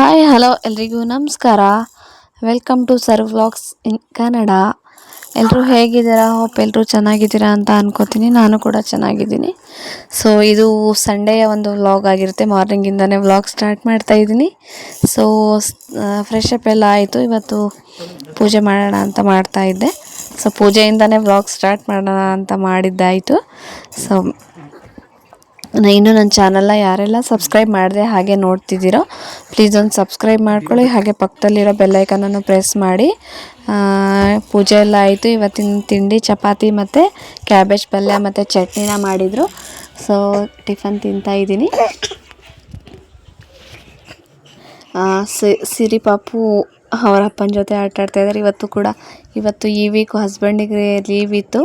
Hi hello ಎಲ್ರಿಗೂ ನಮಸ್ಕಾರ. Welcome to sir vlogs in Kannada ಎಲ್ಲರೂ ಹೇಗಿದ್ದೀರಾ? ಹೋಪ್ ಎಲ್ಲರೂ ಚೆನ್ನಾಗಿದ್ದೀರಾ ಅಂತ ಅನ್ಕೋತೀನಿ. ನಾನು ಕೂಡ ಚೆನ್ನಾಗಿದ್ದೀನಿ. ಸೊ ಇದು ಸಂಡೇಯ ಒಂದು ವ್ಲಾಗ್ ಆಗಿರುತ್ತೆ. ಮಾರ್ನಿಂಗಿಂದನೇ ವ್ಲಾಗ್ ಸ್ಟಾರ್ಟ್ ಮಾಡ್ತಾ ಇದ್ದೀನಿ. ಸೊ ಫ್ರೆಶ್ ಅಪ್ ಎಲ್ಲ ಆಯಿತು. ಇವತ್ತು ಪೂಜೆ ಮಾಡೋಣ ಅಂತ ಮಾಡ್ತಾ ಇದ್ದೆ. ಸೊ ಪೂಜೆಯಿಂದನೇ ವ್ಲಾಗ್ ಸ್ಟಾರ್ಟ್ ಮಾಡೋಣ ಅಂತ ಮಾಡಿದ್ದಾಯಿತು. ಸೊ ಇನ್ನು ನನ್ನ ಚಾನಲ್ನ ಯಾರೆಲ್ಲ ಸಬ್ಸ್ಕ್ರೈಬ್ ಮಾಡಿದೆ ಹಾಗೆ ನೋಡ್ತಿದ್ದೀರೋ ಪ್ಲೀಸ್ ಒಂದು ಸಬ್ಸ್ಕ್ರೈಬ್ ಮಾಡ್ಕೊಳ್ಳಿ. ಹಾಗೆ ಪಕ್ಕದಲ್ಲಿರೋ ಬೆಲ್ಲೈಕನನ್ನು ಪ್ರೆಸ್ ಮಾಡಿ. ಪೂಜೆ ಎಲ್ಲ ಆಯಿತು. ಇವತ್ತಿನ ತಿಂಡಿ ಚಪಾತಿ ಮತ್ತು ಕ್ಯಾಬೇಜ್ ಪಲ್ಯ ಮತ್ತು ಚಟ್ನಿನ ಮಾಡಿದರು. ಸೊ ಟಿಫನ್ ತಿಂತಾ ಇದ್ದೀನಿ. ಆ, ಸಿ- ಸಿರಿ ಪಾಪು ಅವರ ಅಪ್ಪನ ಜೊತೆ ಆಟ ಆಡ್ತಾ ಇದ್ದಾರೆ. ಇವತ್ತು ಕೂಡ ಇವತ್ತು ಈ ವೀಕ್ ಹಸ್ಬೆಂಡಿಗೆ ಲೀವ್ ಇತ್ತು.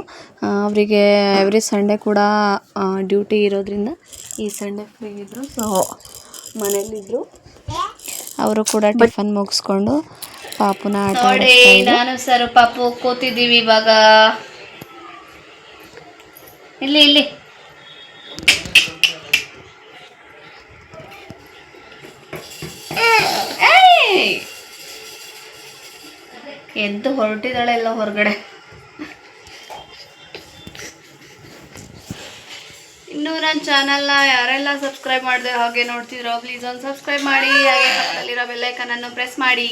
ಅವರಿಗೆ ಎವ್ರಿ ಸಂಡೇ ಕೂಡ ಡ್ಯೂಟಿ ಇರೋದ್ರಿಂದ ಈ ಸಂಡೇ ಫ್ರೀ ಇದ್ದರು ಸೊ ಮನೇಲಿದ್ದರು ಅವರು ಕೂಡ ಟಿಫನ್ ಮುಗಿಸ್ಕೊಂಡು ಪಾಪುನ ಆಟ ನೋಡಿ ನಾನು ಸರ್ ಪಾಪು ಕೂತಿದ್ದೀವಿ ಇವಾಗ. ಇಲ್ಲಿ ಇಲ್ಲಿ. ಎದ್ದು ಹೊರಟಿದ್ದಾಳೆ ಎಲ್ಲ ಹೊರಗಡೆ. ಇನ್ನೂ ನನ್ನ ಚಾನಲ್ನ ಯಾರೆಲ್ಲ ಸಬ್ಸ್ಕ್ರೈಬ್ ಮಾಡಿದೆ ಹಾಗೆ ನೋಡ್ತಿದ್ರೋ ಪ್ಲೀಸ್ ಒಂದು ಸಬ್ಸ್ಕ್ರೈಬ್ ಮಾಡಿ, ಹಾಗೆ ಪಕ್ಕದಲ್ಲಿರೋ ಬೆಲ್ಲೈಕನನ್ನು ಪ್ರೆಸ್ ಮಾಡಿ.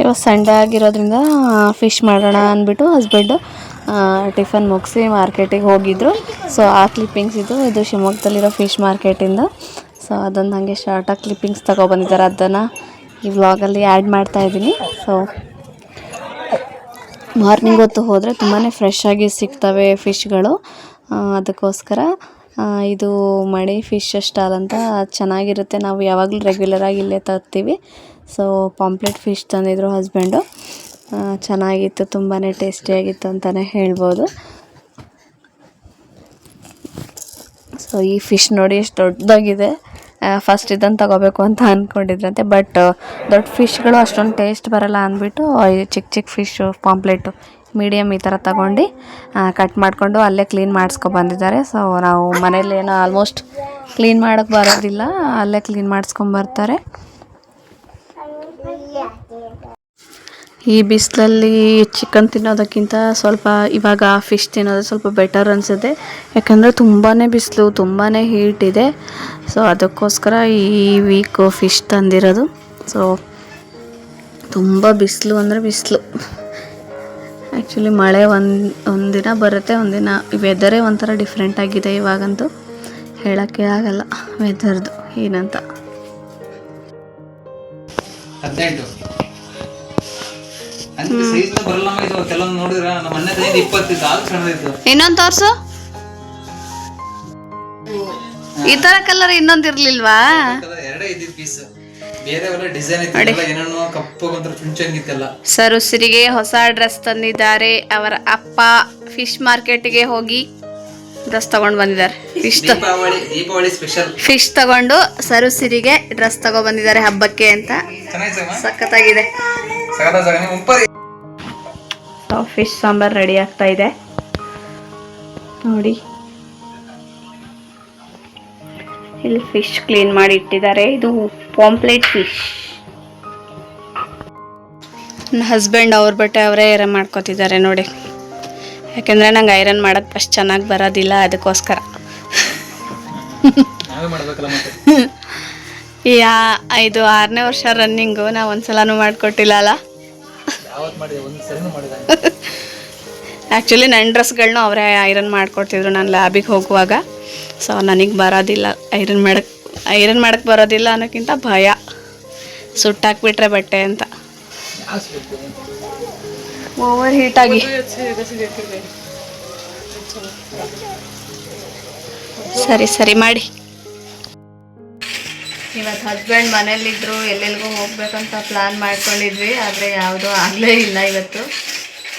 ಇವಾಗ ಸಂಡೇ ಆಗಿರೋದ್ರಿಂದ ಫಿಶ್ ಮಾಡೋಣ ಅಂದ್ಬಿಟ್ಟು ಹಸ್ಬೆಂಡು ಟಿಫನ್ ಮುಗಿಸಿ ಮಾರ್ಕೆಟಿಗೆ ಹೋಗಿದ್ರು. ಸೊ ಆ ಕ್ಲಿಪ್ಪಿಂಗ್ಸ್ ಇದು ಇದು ಶಿವಮೊಗ್ಗದಲ್ಲಿರೋ ಫಿಶ್ ಮಾರ್ಕೆಟಿಂದ ಸೊ ಅದೊಂದು ಹಾಗೆ ಶಾರ್ಟಾಗಿ ಕ್ಲಿಪ್ಪಿಂಗ್ಸ್ ತಗೊಬಂದಿದ್ದಾರೆ ಅದನ್ನು ಈ ವ್ಲಾಗಲ್ಲಿ ಆ್ಯಡ್ ಮಾಡ್ತಾ ಇದ್ದೀನಿ. ಸೊ ಮಾರ್ನಿಂಗ್ ಹೊತ್ತು ಹೋದರೆ ತುಂಬಾ ಫ್ರೆಶ್ ಆಗಿ ಸಿಗ್ತವೆ ಫಿಶ್ಗಳು ಅದಕ್ಕೋಸ್ಕರ ಇದು ಮಳೆ ಫಿಶ್ ಸ್ಟಾಲ್ ಅಂತ ಚೆನ್ನಾಗಿರುತ್ತೆ. ನಾವು ಯಾವಾಗಲೂ ರೆಗ್ಯುಲರಾಗಿ ಇಲ್ಲೇ ತರ್ತೀವಿ. ಸೊ ಪಾಂಪ್ಲೆಟ್ ಫಿಶ್ ತಂದಿದ್ರು ಹಸ್ಬೆಂಡು ಚೆನ್ನಾಗಿತ್ತು ತುಂಬಾ ಟೇಸ್ಟಿಯಾಗಿತ್ತು ಅಂತಲೇ ಹೇಳ್ಬೋದು. ಸೊ ಈ ಫಿಶ್ ನೋಡಿ ಎಷ್ಟು ದೊಡ್ಡದಾಗಿದೆ. ಫಸ್ಟ್ ಇದನ್ನು ತಗೋಬೇಕು ಅಂತ ಅಂದ್ಕೊಂಡಿದ್ರಂತೆ ಬಟ್ ದೊಡ್ಡ ಫಿಶ್ಗಳು ಅಷ್ಟೊಂದು ಟೇಸ್ಟ್ ಬರಲ್ಲ ಅಂದ್ಬಿಟ್ಟು ಚಿಕ್ಕ ಚಿಕ್ಕ ಫಿಶ್ಶು ಪಾಂಪ್ಲೆಟು ಮೀಡಿಯಮ್ ಈ ಥರ ತಗೊಂಡು ಕಟ್ ಮಾಡಿಕೊಂಡು ಅಲ್ಲೇ ಕ್ಲೀನ್ ಮಾಡಿಸ್ಕೊ ಬಂದಿದ್ದಾರೆ. ಸೊ ನಾವು ಮನೇಲಿ ಏನೋ ಆಲ್ಮೋಸ್ಟ್ ಕ್ಲೀನ್ ಮಾಡೋಕ್ಕೆ ಬರೋದಿಲ್ಲ, ಅಲ್ಲೇ ಕ್ಲೀನ್ ಮಾಡಿಸ್ಕೊಂಬರ್ತಾರೆ ಈ ಬಿಸಿಲಲ್ಲಿ ಚಿಕನ್ ತಿನ್ನೋದಕ್ಕಿಂತ ಸ್ವಲ್ಪ ಇವಾಗ ಫಿಶ್ ತಿನ್ನೋದು ಸ್ವಲ್ಪ ಬೆಟರ್ ಅನಿಸುತ್ತೆ. ಯಾಕಂದರೆ ತುಂಬಾ ಬಿಸಿಲು ತುಂಬಾ ಹೀಟ್ ಇದೆ. ಸೊ ಅದಕ್ಕೋಸ್ಕರ ಈ ವೀಕ್ ಫಿಶ್ ತಂದಿರೋದು. ಸೊ ತುಂಬ ಬಿಸಿಲು ಅಂದರೆ ಬಿಸಿಲು. ಆ್ಯಕ್ಚುಲಿ ಮಳೆ ಒಂದು, ಒಂದಿನ ಬರುತ್ತೆ, ಒಂದಿನ ವೆದರೇ ಒಂಥರ ಡಿಫ್ರೆಂಟ್ ಆಗಿದೆ ಇವಾಗಂತೂ. ಹೇಳೋಕ್ಕೆ ಆಗಲ್ಲ ವೆದರ್ದು ಏನಂತ. ಹದಿನೆಂಟು. ಇನ್ನೊಂದು ತೋರ್ಸು. ಈ ತರ ಕಲರ್ ಇನ್ನೊಂದು ಇರ್ಲಿಲ್ವಾ? ಬೇಕಾದ್ರೆ ಎರಡೇ ಇದ್ದಿದ್ ಪೀಸ್ ಬೇರೆ ಎಲ್ಲ ಡಿಸೈನ್ ಇತ್ತು ಎಲ್ಲ ಏನೇನೋ ಕಪ್ಪು ಒಂಥರ ಚುಂಚಂಗಿತ್ತೆಲ್ಲ ಸರ್ ಉಸಿರಿಗೆ ಹೊಸ ಡ್ರೆಸ್ ತಂದಿದ್ದಾರೆ. ಅವರ ಅಪ್ಪ ಫಿಶ್ ಮಾರ್ಕೆಟ್ಗೆ ಹೋಗಿ ಡ್ರೆಸ್ ತಗೊಂಡು ಬಂದಿದ್ದಾರೆ. Fish Deepavali Deepavali special fish ತಗೊಂಡು ಸರುಸಿರಿಗೆ ಡ್ರೆಸ್ ತಗೊಂಡ್ ಬಂದಿದ್ದಾರೆ ಹಬ್ಬಕ್ಕೆ ಅಂತ. ಸಖತ್ ಸಖತ್ತಾಗಿದೆ ನೀವು ಫಿಶ್ ಸಾಂಬಾರ್ ರೆಡಿ ಆಗ್ತಾ ಇದೆ. ನೋಡಿ. ಇಲ್ಲಿ ಫಿಶ್ ಕ್ಲೀನ್ ಮಾಡಿ ಇಟ್ಟಿದ್ದಾರೆ. ಇದು ಪಾಂಪ್ಲೇಟ್ ಫಿಶ್ ನನ್ನ ಹಸ್ಬೆಂಡ್ ಅವ್ರ ಬಟ್ಟೆ ಅವರೇ ಮಾಡ್ಕೊತಿದ್ದಾರೆ ನೋಡಿ. ಯಾಕೆಂದರೆ ನಂಗೆ ಐರನ್ ಮಾಡೋಕ್ಕೆ ಅಷ್ಟು ಚೆನ್ನಾಗಿ ಬರೋದಿಲ್ಲ ಅದಕ್ಕೋಸ್ಕರ. ಯಾ ಇದು ಆರನೇ ವರ್ಷ ರನ್ನಿಂಗು ನಾವು ಒಂದ್ಸಲನೂ ಮಾಡಿಕೊಟ್ಟಿಲ್ಲ ಅಲ್ಲ? ಆ್ಯಕ್ಚುಲಿ ನನ್ನ ಡ್ರೆಸ್ಗಳನ್ನೂ ಅವರೇ ಐರನ್ ಮಾಡಿಕೊಡ್ತಿದ್ರು ನಾನು ಲ್ಯಾಬಿಗೆ ಹೋಗುವಾಗ. ಸೊ ನನಗೆ ಬರೋದಿಲ್ಲ ಐರನ್ ಮಾಡಕ್ಕೆ ಐರನ್ ಮಾಡಕ್ಕೆ ಬರೋದಿಲ್ಲ ಅನ್ನೋಕ್ಕಿಂತ ಭಯ. ಸುಟ್ಟಾಕ್ಬಿಟ್ರೆ ಬಟ್ಟೆ ಅಂತ. ಓವರ್ ಹೀಟಾಗಿ ಸರಿ ಸರಿ, ಮಾಡಿ. ಇವತ್ತು ಹಸ್ಬೆಂಡ್ ಮನೇಲಿದ್ದರು ಎಲ್ಲೆಲ್ಲಿಗೂ ಹೋಗ್ಬೇಕಂತ ಪ್ಲ್ಯಾನ್ ಮಾಡ್ಕೊಂಡಿದ್ವಿ, ಆದರೆ ಯಾವುದೂ ಆಗಲೇ ಇಲ್ಲ ಇವತ್ತು.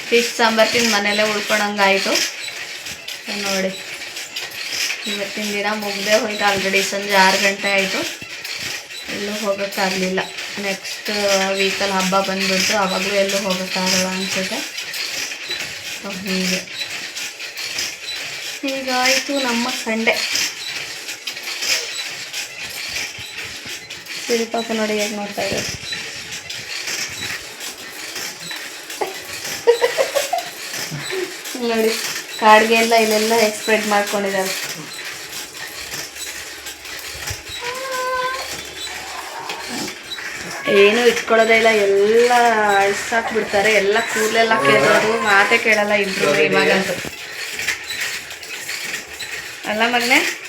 ಫಿಶ್ ಸಾಂಬಾರ್ ತಿಂದು ಮನೇಲೇ ಉಳ್ಕೊಳಂಗಾಯಿತು ನೋಡಿ. ಇವತ್ತಿನ ದಿನ ಮುಗ್ದೇ ಹೋಯ್ತು ಆಲ್ರೆಡಿ ಸಂಜೆ ಆರು ಗಂಟೆ ಆಯಿತು. ಎಲ್ಲೂ ಹೋಗೋಕ್ಕಾಗಲಿಲ್ಲ. ನೆಕ್ಸ್ಟ್ ವೀಕಲ್ಲಿ ಹಬ್ಬ ಬಂದುಬಿಟ್ಟು ಆವಾಗಲೂ ಎಲ್ಲೂ ಹೋಗೋಕ್ಕಾಗಲ್ಲ ಅನಿಸುತ್ತೆ. ಸೊ ಹೀಗೆ. ಹೀಗಾಯಿತು ನಮ್ಮ ಸಂಡೆ ಸಿರಿ ಪಾಪ ನೋಡಿ ಹೇಗೆ ನೋಡ್ತಾ ಇದ್ದಾರೆ. ನೋಡಿ, ಕಾಡಿಗೆ ಎಲ್ಲ ಇಲ್ಲೆಲ್ಲ ಎಕ್ಸ್ಪ್ರೆಡ್ ಮಾಡ್ಕೊಂಡಿದ್ದಾರೆ. ಏನು ಇಟ್ಕೊಳ್ಳೋದೇ ಇಲ್ಲ. ಎಲ್ಲ ಅಳ್ಸಾಕ್ಬಿಡ್ತಾರೆ. ಎಲ್ಲ ಕೂದಲೆಲ್ಲ ಕೇಳೋದು ಮಾತೇ ಕೇಳಲ್ಲ ಇಬ್ರು ಇವಾಗಂತೂ. ಅಲ್ಲ ಮಗನೆ?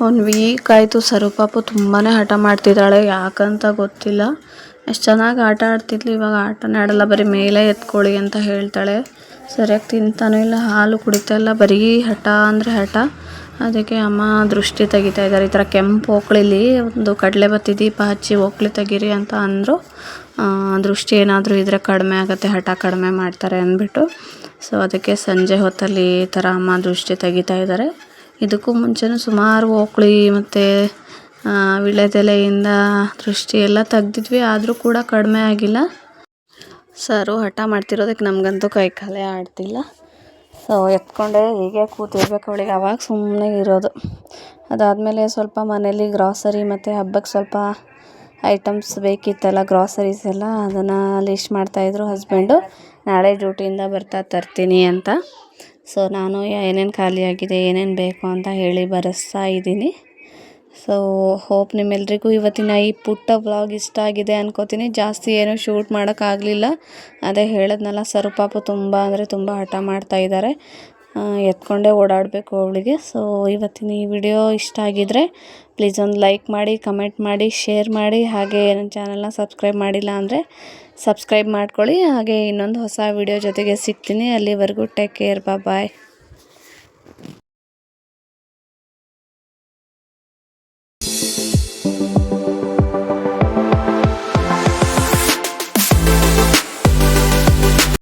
ಒಂದು ವೀಕ್ ಆಯಿತು. ಸರುಪಾಪು ತುಂಬಾ ಹಠ ಮಾಡ್ತಿದ್ದಾಳೆ. ಯಾಕಂತ ಗೊತ್ತಿಲ್ಲ. ಎಷ್ಟು ಚೆನ್ನಾಗಿ ಆಟ ಆಡ್ತಿದ್ಲು. ಇವಾಗ ಆಟನೇ ಆಡಲ್ಲ. ಬರೀ ಮೇಲೆ ಎತ್ಕೊಳ್ಳಿ ಅಂತ ಹೇಳ್ತಾಳೆ. ಸರಿಯಾಗಿ ತಿಂತಾನೂ ಇಲ್ಲ. ಹಾಲು ಕುಡಿತಾ ಇಲ್ಲ. ಬರೀ ಹಠ ಅಂದರೆ ಹಠ. ಅದಕ್ಕೆ ಅಮ್ಮ ದೃಷ್ಟಿ ತೆಗಿತಾ ಇದ್ದಾರೆ. ಈ ಥರ ಕೆಂಪು ಓಕ್ಳಿಲಿ ಒಂದು ಕಡಲೆ ಬತ್ತಿ ದೀಪ ಹಚ್ಚಿ ಓಕ್ಳಿ ತೆಗೀರಿ ಅಂತ ಅಂದರು ದೃಷ್ಟಿ ಏನಾದರೂ ಇದ್ದರೆ ಕಡಿಮೆ ಆಗುತ್ತೆ, ಹಠ ಕಡಿಮೆ ಮಾಡ್ತಾರೆ ಅಂದ್ಬಿಟ್ಟು. ಸೊ ಅದಕ್ಕೆ ಸಂಜೆ ಹೊತ್ತಲ್ಲಿ ಈ ಥರ ಅಮ್ಮ ದೃಷ್ಟಿ ತೆಗಿತಾ ಇದ್ದಾರೆ. ಇದಕ್ಕೂ ಮುಂಚೆನೂ ಸುಮಾರು ಓಕ್ಳಿ ಮತ್ತು ವಿಳೆದೆಲೆಯಿಂದ ದೃಷ್ಟಿ ಎಲ್ಲ ತೆಗ್ದಿದ್ವಿ, ಆದರೂ ಕೂಡ ಕಡಿಮೆ ಆಗಿಲ್ಲ. ಸರು ಹಠ ಮಾಡ್ತಿರೋದಕ್ಕೆ ನಮಗಂತೂ ಕೈ ಕಾಲೇ ಆಡ್ತಿಲ್ಲ. ಸೊ ಎತ್ಕೊಂಡೆ, ಹೀಗೆ ಕೂತಿರ್ಬೇಕು ಅವಳಿಗೆ. ಅವಾಗ ಸುಮ್ಮನೆ ಇರೋದು. ಅದಾದಮೇಲೆ ಸ್ವಲ್ಪ ಮನೇಲಿ ಗ್ರಾಸರಿ ಮತ್ತು ಹಬ್ಬಕ್ಕೆ ಸ್ವಲ್ಪ ಐಟಮ್ಸ್ ಬೇಕಿತ್ತಲ್ಲ ಗ್ರಾಸರೀಸ್ ಎಲ್ಲ, ಅದನ್ನು ಲಿಸ್ಟ್ ಮಾಡ್ತಾಯಿದ್ರು ಹಸ್ಬೆಂಡು ನಾಳೆ ಡ್ಯೂಟಿಯಿಂದ ಬರ್ತಾ ತರ್ತೀನಿ ಅಂತ. ಸೊ ನಾನು ಏನೇನು ಖಾಲಿಯಾಗಿದೆ ಏನೇನು ಬೇಕು ಅಂತ ಹೇಳಿ ಬರೆಸ್ತಾ ಇದ್ದೀನಿ. ಸೊ ಹೋಪ್ ನಿಮ್ಮೆಲ್ರಿಗೂ ಇವತ್ತಿನ ಈ ಪುಟ್ಟ ವ್ಲಾಗ್ ಇಷ್ಟ ಆಗಿದೆ ಅನ್ಕೋತೀನಿ. ಜಾಸ್ತಿ ಏನೂ ಶೂಟ್ ಮಾಡೋಕ್ಕಾಗಲಿಲ್ಲ. ಅದೇ ಹೇಳೋದ್ನಲ್ಲ ಸರ್ ಪಾಪು ತುಂಬ ಅಂದರೆ ತುಂಬ ಹಠ ಮಾಡ್ತಾ ಇದ್ದಾರೆ ಎತ್ಕೊಂಡೇ ಓಡಾಡಬೇಕು ಅವಳಿಗೆ. ಸೊ ಇವತ್ತಿನ ಈ ವಿಡಿಯೋ ಇಷ್ಟ ಆಗಿದ್ರೆ ಪ್ಲೀಸ್ ಒಂದು ಲೈಕ್ ಮಾಡಿ ಕಮೆಂಟ್ ಮಾಡಿ ಶೇರ್ ಮಾಡಿ. ಹಾಗೆ ನನ್ನ ಚಾನಲ್ನ ಸಬ್ಸ್ಕ್ರೈಬ್ ಮಾಡಿಲ್ಲ ಅಂದರೆ ಸಬ್ಸ್ಕ್ರೈಬ್ ಮಾಡ್ಕೊಳ್ಳಿ. ಹಾಗೆ ಇನ್ನೊಂದು ಹೊಸ ವಿಡಿಯೋ ಜೊತೆಗೆ ಸಿಗ್ತೀನಿ. ಅಲ್ಲಿವರೆಗೂ ಟೇಕ್ ಕೇರ್ ಬಾಯ್